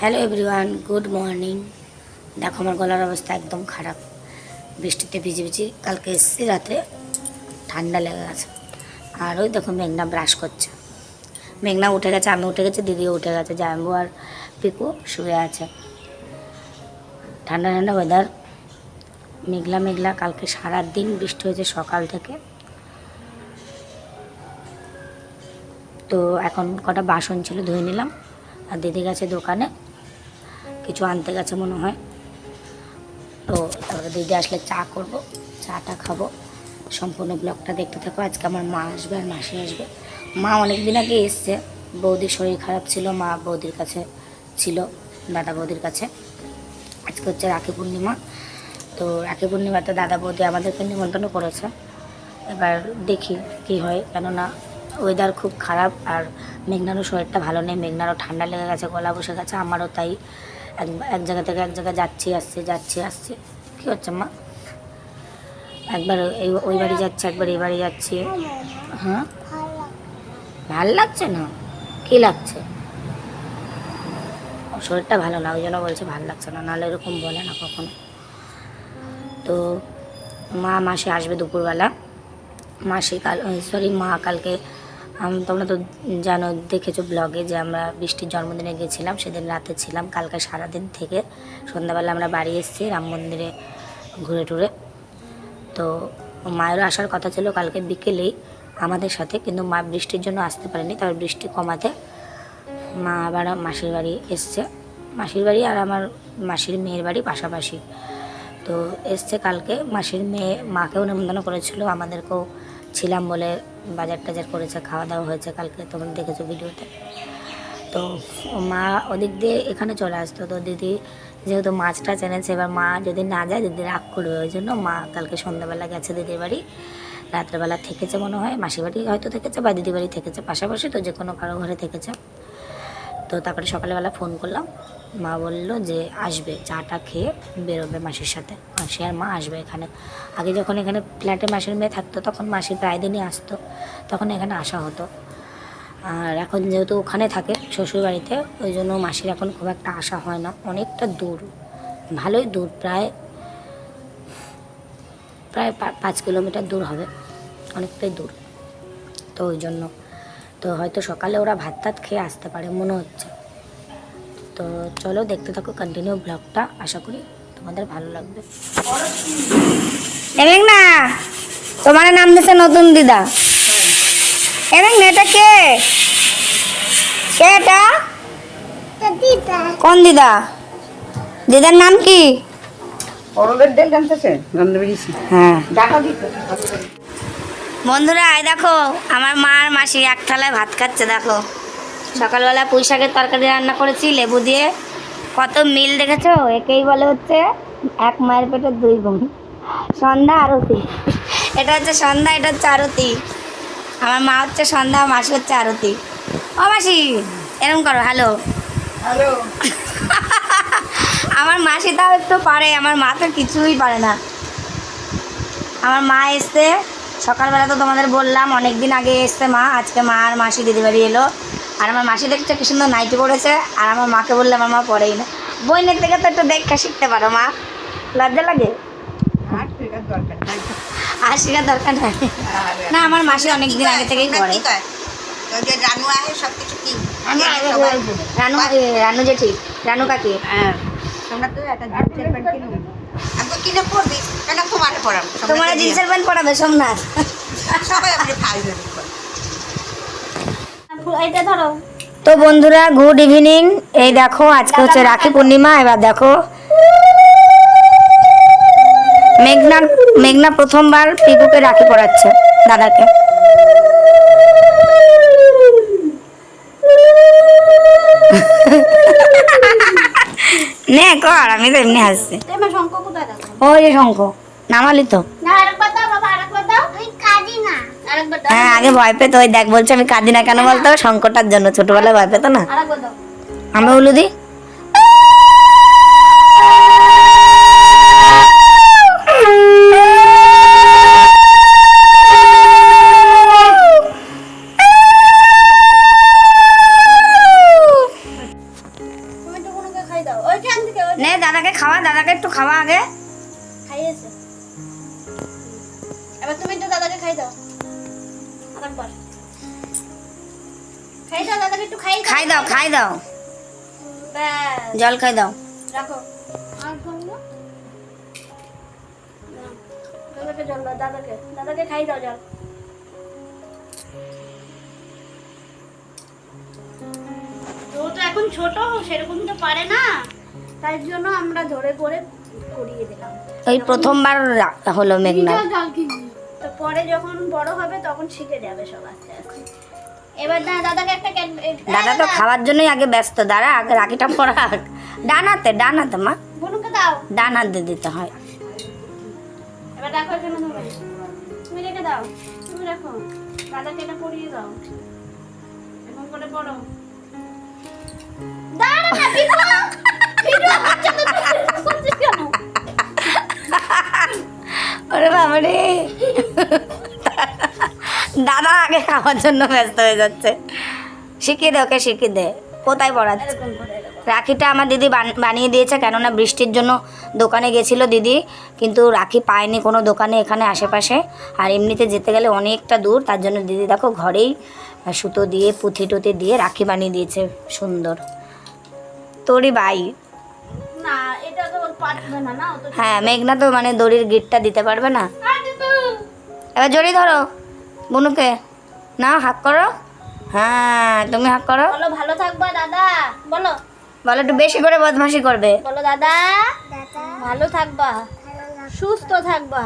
Hello everyone good morning দেখো, আমার গলার অবস্থা একদম খারাপ। বৃষ্টিতে ভিজে ভিজে কালকে এসেছি রাতে, ঠান্ডা লেগে গেছে। আর ওই দেখো, মেঘনা ব্রাশ করছে। মেঘনা উঠে গেছে, আমি উঠে গেছি, দিদিও উঠে গেছে জাম্বু আর পিকু শুয়ে আছে। ঠান্ডা ঠান্ডা ওয়েদার মেঘলা মেঘলা, কালকে সারা দিন বৃষ্টি হয়েছে সকাল থেকে। তো এখন কটা বাসন ছিল, ধুয়ে নিলাম। আর দিদি গেছে দোকানে। কিছু আনতে গেছে মনে হয়। তো তারপরে দিদি আসলে চা করব, চাটা খাব। সম্পূর্ণ ব্লগটা দেখতে থাকো, আজকে আমার মা আসবে আর মাসি আসবে। মা অনেক দিন আগে এসছে, বৌদির শরীর খারাপ ছিল, মা বৌদির কাছে ছিল, দাদা বৌদির কাছে। আজকে হচ্ছে রাখি পূর্ণিমা, তো রাখি পূর্ণিমাতে দাদা বৌদি আমাদেরকে নিমন্ত্রণ করেছে। এবার দেখি কি হয়, কেননা ওয়েদার খুব খারাপ আর মেঘনারও শরীরটা ভালো নেই, মেঘনারও ঠান্ডা লেগে গেছে, গলা বসে গেছে, আমারও তাই। এক এক জায়গা থেকে এক জায়গায় যাচ্ছি, আসছি যাচ্ছি, আসছি। কী হচ্ছে, মা? একবার এই, ওই বাড়ি যাচ্ছে, একবার এই বাড়ি যাচ্ছি। হ্যাঁ? ভালো লাগছে না? কী লাগছে? শরীরটা ভালো না, ওই জন্য বলছে ভালো লাগছে না, নাহলে এরকম বলে না কখনো। তো মা মাসে আসবে দুপুরবেলা। মাসি কাল সরি মা কালকে তোমরা তো জানো, দেখেছ ব্লগে যে আমরা বৃষ্টির জন্মদিনে গেছিলাম, সেদিন রাতে ছিলাম, কালকে সারাদিন থেকে সন্ধ্যাবেলা আমরা বাড়ি এসেছি রাম মন্দিরে ঘুরে টুরে। তো মায়েরও আসার কথা ছিল কালকে বিকেলেই আমাদের সাথে, কিন্তু মা বৃষ্টির জন্য আসতে পারেনি, তবে বৃষ্টি কমাতে মা আবার মাসির বাড়ি এসছে। মাসির বাড়ি আর আমার মাসির মেয়ের বাড়ি পাশাপাশি। তো এসছে কালকে, মাসির মেয়ে মাকেও নিমন্ত্রণ করেছিল, আমাদেরকেও ছিলাম বলে বাজার টাজার করেছে খাওয়া দাওয়া হয়েছে কালকে, তোমরা দেখেছ ভিডিওতে। তো মা ওদিক দিয়ে এখানে চলে আসতো। তো দিদি যেহেতু মাছটা চেনেছে এবার মা যদি না যায়, দিদি রাগ করবে। ওই জন্য মা কালকে সন্ধ্যাবেলা গেছে দিদির বাড়ি। রাত্রেবেলা থেকেছে মনে হয়, মাসির বাড়ি হয়তো থেকেছে বা দিদির বাড়ি থেকেছে। পাশাপাশি তো যে কোনো কারও ঘরে থেকেছে। তো তারপরে সকালবেলা ফোন করলাম। মা বলল যে, আসবে, চাটা খেয়ে বেরোবে মাসির সাথে। মাসি আর মা আসবে এখানে। আগে যখন এখানে ফ্ল্যাটে মাসির মেয়ে থাকতো, তখন মাসি প্রায় দিনই আসতো। তখন এখানে আসা হতো। আর এখন যেহেতু ওখানে থাকে শ্বশুরবাড়িতে, ওই জন্য মাসির এখন খুব একটা আসা হয় না। অনেকটা দূর। ভালোই দূর, প্রায় প্রায় পাঁচ কিলোমিটার দূর হবে। অনেকটাই দূর। তো ওই জন্য। তো হয়তো সকালে ওরা ভাত টাত খেয়ে আসতে পারে মনে হচ্ছে। তো চলো দেখতে থাকো কন্টিনিউ ব্লগটা আশা করি তোমাদের ভালো লাগবে। না তোমার নাম দিছে নতুন দিদা। না এটা কে? কে এটা? কোন দিদা? দিদার নাম কি? হ্যাঁ। বন্ধুরা আয় দেখো আমার মা আর মাসি এক থালায় ভাত খাচ্ছে দেখো। সকালবেলা পুঁই শাকের তরকারি রান্না করেছি লেবু দিয়ে। কত মিল দেখেছ? একেই বলে হচ্ছে এক মায়ের পেটে দুই বোন। সন্ধ্যা আরতি। এটা হচ্ছে সন্ধ্যা এটা হচ্ছে আরতি। আমার মা হচ্ছে সন্ধ্যা মাসি হচ্ছে আরতি। ও মাসি এরকম করো হ্যালো। হ্যালো। আমার মাসি তাও একটু পারে আমার মা তো কিছুই পারে না। আমার মা এসছে সকালবেলা তো তোমাদের বললাম অনেক দিন আগে এসছে মা, আজকে মা আর মাসি দিদি বাড়ি এলো। আর আমার মাসি দেখছে কি সুন্দর নাইটি পড়েছে আর আমার মাকে বললাম, আমার মা পড়েই না। বইনের থেকে তো একটু দেখা শিখতে পারো, মা। লজ্জা লাগে? আর শেখার দরকার নাই। না, আমার মাসি অনেক দিন আগে থেকেই পড়ে রানু সব কিছু রানু রানু যে ঠিক, রানু কাকি। হ্যাঁ। তোমরা তো একটা জিন্সের প্যান্ট তো কিনে পড়বি কেন তোমার পড়াবো তোমার জিন্সের প্যান্ট পরাবে সোমনাথ সবাই আমরা খাই এটা ধরো। তো বন্ধুরা গুড ইভিনিং এই দেখো আজকে হচ্ছে রাখি পূর্ণিমা এবার দেখো। মেঘনা মেঘনা প্রথমবার পিকুকে রাখি পড়াচ্ছে দাদাকে। নে কর আমি তো এমনি হাসছি। ওই যে শঙ্খ নামালি তো। হ্যাঁ আগে ভয় পেত ওই দেখ বলছে আমি কাঁদি না কেন বলতো? শঙ্করটার জন্য ছোটবেলায় ভয় পেত না? আমি উলু এবার তুমি একটু দাদাকে খাই দাও। আরেকবার খাই দাও দাদাকে একটু খাই খাই দাও খাই দাও। জল খাই দাও। রাখো। দাদাকে জল দাও দাদাকে। দাদাকে খাই দাও জল। ও তো এখন ছোট সেরকম তো পারে না। তাই জন্য আমরা ধরে করে করিয়ে দিলাম। ওই প্রথমবার হলো মেঘনা তো পরে যখন বড় হবে তখন শিখে যাবে সব আস্তে আস্তে। এবার না দাদাকে একটা দাদা তো খাওয়ার জন্যই আগে ব্যস্ত দাঁড়া আগে রাখিটা পড়া ডানাতে ডানাতে মা। বুনুকে দাও। ডান দিয়ে দিতে হয়। এবার রাখো ধরো। তুমি রেখে দাও। তুমি রাখো দাদাকে এটা পরিয়ে দাও। এখন করে পড়ো। দাঁড়া না কেন ওরে বাবা রে দাদা আগে খাওয়ার জন্য ব্যস্ত হয়ে যাচ্ছে। শিখিয়ে দে ওকে শিখিয়ে দে। কোথায় পড়াচ্ছে। রাখিটা আমার দিদি বান- বানিয়ে দিয়েছে কেননা বৃষ্টির জন্য দোকানে গেছিল দিদি কিন্তু রাখি পায়নি কোনো দোকানে এখানে আশেপাশে। আর এমনিতে যেতে গেলে অনেকটা দূর তার জন্য দিদি দেখো ঘরেই সুতো দিয়ে পুঁথি টুথি দিয়ে রাখি বানিয়ে দিয়েছে সুন্দর। তোরই বাই। হ্যাঁ মেঘনা তো মানে দড়ির গিটটা দিতে পারবে না। এবার জড়ি ধরো। বুনুকে না হাক করো। হ্যাঁ তুমি হাক করো। বলো ভালো থাকবা দাদা। বলো। বলো একটু বেশি করে বদমাশি করবে। বলো দাদা। ভালো থাকবা। সুস্থ থাকবা।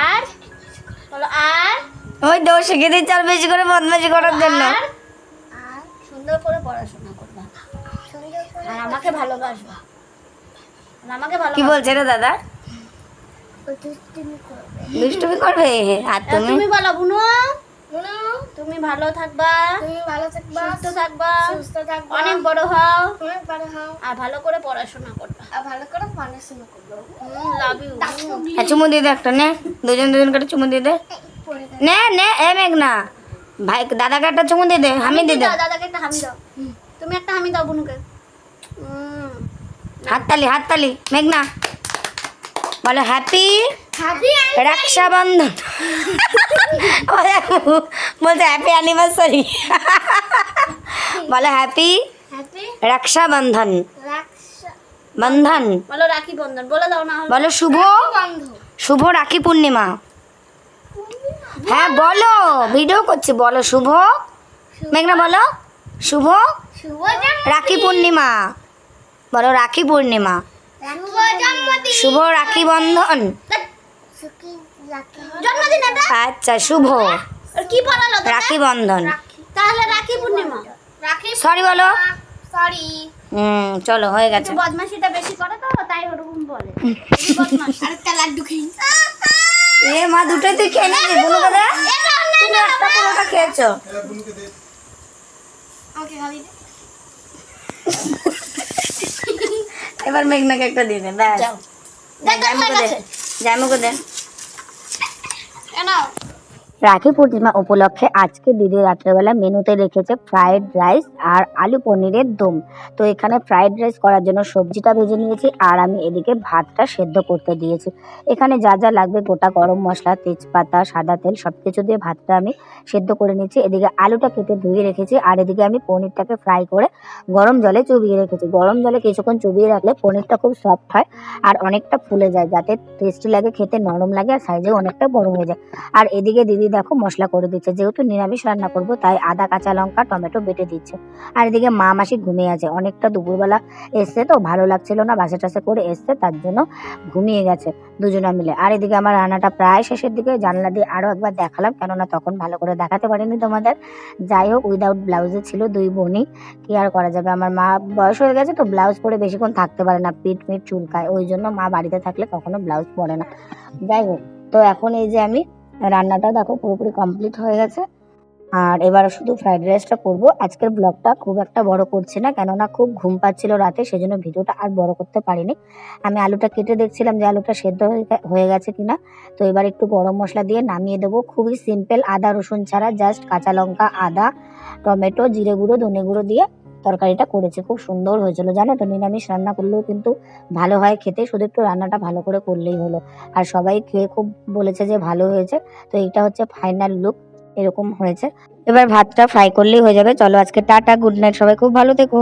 আর বলো আর? ওই তো শিখে দিচ্ছে আর বেশি করে বদমাশি করার জন্য। আর? সুন্দর করে পড়াশোনা করবা। আর আমাকে ভালোবাসবা। আমাকে কি ভালোবাসবা। বলছে রে দাদা? দুষ্টুমি করবে। আর তুমি? তুমি বলো বুনু। তুমি ভালো থাকবা। তুমি ভালো থাকবা সুস্থ থাকবা। সুস্থ থাকবা। অনেক বড় হও। অনেক বড় হও। আর ভালো করে পড়াশোনা করবা। আর ভালো করে পড়াশোনা করবা। লাভ ইউ চুমু দিয়ে দে একটা নে। দুজন দুজন করে চুমু দিয়ে দে। নে নে এ মেঘনা। ভাই দাদাকে একটা চুমু দিয়ে দে আমি দিয়ে দে। দাও দাদাকে একটা হামি দাও। তুমি একটা হামি দাও বুনুকে। হাততালি হাততালি মেঘনা। বলো হ্যাপি রক্ষাবন্ধন দেখো, হ্যাপি অ্যানিভার্সারি বলো হ্যাপি রক্ষাবন্ধন বন্ধন। বলো রাখি বন্ধন। বলে দাও না বলো শুভ শুভ রাখি পূর্ণিমা। হ্যাঁ বলো ভিডিও করছি বলো শুভ। মেঘনা বলো শুভ। রাখি পূর্ণিমা। বলো রাখি পূর্ণিমা। শুভ রাখি বন্ধন। আচ্ছা শুভ। রাখি বন্ধন। তাহলে রাখি পূর্ণিমা। রাখি সরি বলো। সরি হুম চলো হয়ে গেছে। বদমাশিটা বেশি করে তো তাই ওরকম বলে। লাড্ডু খেয়ে এ মা দুটোই তুই খেয়ে নিবি বলো দাদা তুমি একটা পুরোটা খেয়েছো। আমাকে খাবি এবার মেঘনাকে একটা দিয়ে দেন ব্যাস। জামুকে দেন জামুকে দেন রাখি পূর্ণিমা উপলক্ষে আজকে দিদি রাত্রেবেলা মেনুতে রেখেছে ফ্রায়েড রাইস আর আলু পনিরের দম। তো এখানে ফ্রায়েড রাইস করার জন্য সবজিটা ভেজে নিয়েছি আর আমি এদিকে ভাতটা সেদ্ধ করতে দিয়েছি। এখানে যা যা লাগবে গোটা গরম মশলা, তেজপাতা, সাদা তেল সব কিছু দিয়ে ভাতটা আমি সেদ্ধ করে নিয়েছি এদিকে আলুটা কেটে ধুয়ে রেখেছি আর এদিকে আমি পনিরটাকে ফ্রাই করে গরম জলে চুবিয়ে রেখেছি। গরম জলে কিছুক্ষণ চুবিয়ে রাখলে পনিরটা খুব সফট হয় আর অনেকটা ফুলে যায়, যাতে টেস্টি লাগে, খেতে নরম লাগে আর সাইজেও অনেকটা বড় হয়ে যায়। আর এদিকে দিদি দেখো মশলা করে দিচ্ছে। যেহেতু নিরামিষ রান্না করব, তাই আদা, কাঁচা লঙ্কা, টমেটো বেটে দিচ্ছে। আর এদিকে মা মাসি ঘুমিয়ে আছে। অনেকটা দুপুরবেলা এসছে তো, ভালো লাগছিল না, বাসে টাসে করে এসছে, তার জন্য ঘুমিয়ে গেছে দুজনা মিলে। আর এদিকে আমার রান্নাটা প্রায় শেষের দিকে, জানলা দিয়ে আরও একবার দেখালাম, কেননা তখন ভালো করে দেখাতে পারিনি তোমাদের। যাই হোক উইদাউট ব্লাউজে ছিল দুই বোনই কি আর করা যাবে? আমার মা বয়স হয়ে গেছে তো ব্লাউজ পরে বেশিক্ষণ থাকতে পারে না, পিঠ মিট চুলকায়। ওই জন্য মা বাড়িতে থাকলে কখনো ব্লাউজ পরে না। যাই হোক, তো এখন এই যে আমি রান্নাটা দেখো পুরোপুরি কমপ্লিট হয়ে গেছে। আর এবার শুধু ফ্রাইড রাইসটা করব। আজকের ব্লগটা খুব একটা বড় করছি না, কেননা খুব ঘুম পাচ্ছিল রাতে, সেজন্য ভিডিওটা আর বড় করতে পারিনি। আমি আলুটা কেটে দেখছিলাম যে আলুটা সেদ্ধ হয়ে গেছে কিনা। তো এবার একটু গরম মশলা দিয়ে নামিয়ে দেবো। খুবই সিম্পল আদা রসুন ছাড়া জাস্ট কাঁচা লঙ্কা, আদা, টমেটো, জিরে গুঁড়ো, ধনে গুঁড়ো দিয়ে তরকারিটা করেছে, খুব সুন্দর হয়েছিল। জানো তো, নিরামিষ রান্না করলেও কিন্তু ভালো হয় খেতে, শুধু একটু রান্নাটা ভালো করে করলেই হলো। আর সবাই খেয়ে খুব বলেছে যে ভালো হয়েছে, তো এইটা হচ্ছে ফাইনাল লুক এরকম হয়েছে। এবার ভাতটা ফ্রাই করলেই হয়ে যাবে। চলো আজকে টাটা গুড নাইট সবাই খুব ভালো থেকো।